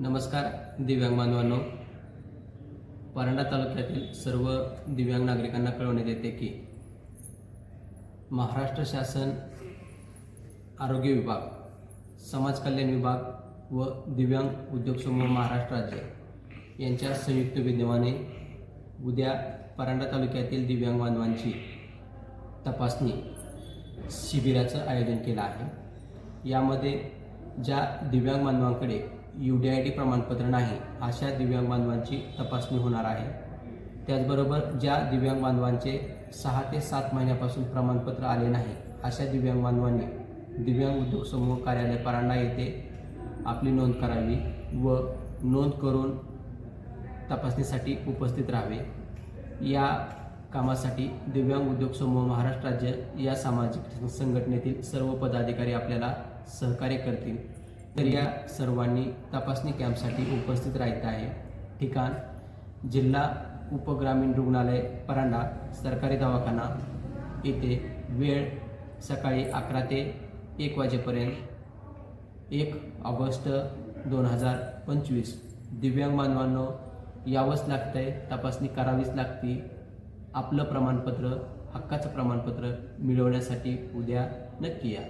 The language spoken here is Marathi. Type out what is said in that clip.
नमस्कार दिव्यांग बांधवांनो. परांडा तालुक्यातील सर्व दिव्यांग नागरिकांना कळवण्यात येते की महाराष्ट्र शासन आरोग्य विभाग समाज कल्याण विभाग व दिव्यांग उद्योग समूह महाराष्ट्र राज्य यांच्या संयुक्त विद्यमाने उद्या परांडा तालुक्यातील दिव्यांग बांधवांची तपासणी शिबिराचं आयोजन केलं आहे. यामध्ये ज्या दिव्यांग बांधवांकडे यू डी आय डी प्रमाणपत्र नाही अशा दिव्यांग बांधवांची तपासणी होणार आहे. त्याचबरोबर ज्या दिव्यांग बांधवांचे सहा ते सात महिन्यापासून प्रमाणपत्र आले नाही अशा दिव्यांग बांधवांनी दिव्यांग उद्योग समूह कार्यालय परांडा येथे आपली नोंद करावी व नोंद करून तपासणीसाठी उपस्थित राहावे. या कामासाठी दिव्यांग उद्योग समूह महाराष्ट्र राज्य या सामाजिक संघटनेतील सर्व पदाधिकारी आपल्याला सहकार्य करतील. तर या सर्वांनी तपासणी कॅम्पसाठी उपस्थित राहायचं आहे. ठिकाण जिल्हा उपग्रामीण रुग्णालय परांडा सरकारी दवाखाना. येथे वेळ सकाळी अकरा ते एक वाजेपर्यंत एक ऑगस्ट दोन हजार पंचवीस. दिव्यांग बांधवांनो यावंच लागतंय तपासणी करावीच लागती. आपलं प्रमाणपत्र हक्काचं प्रमाणपत्र मिळवण्यासाठी उद्या नक्की या.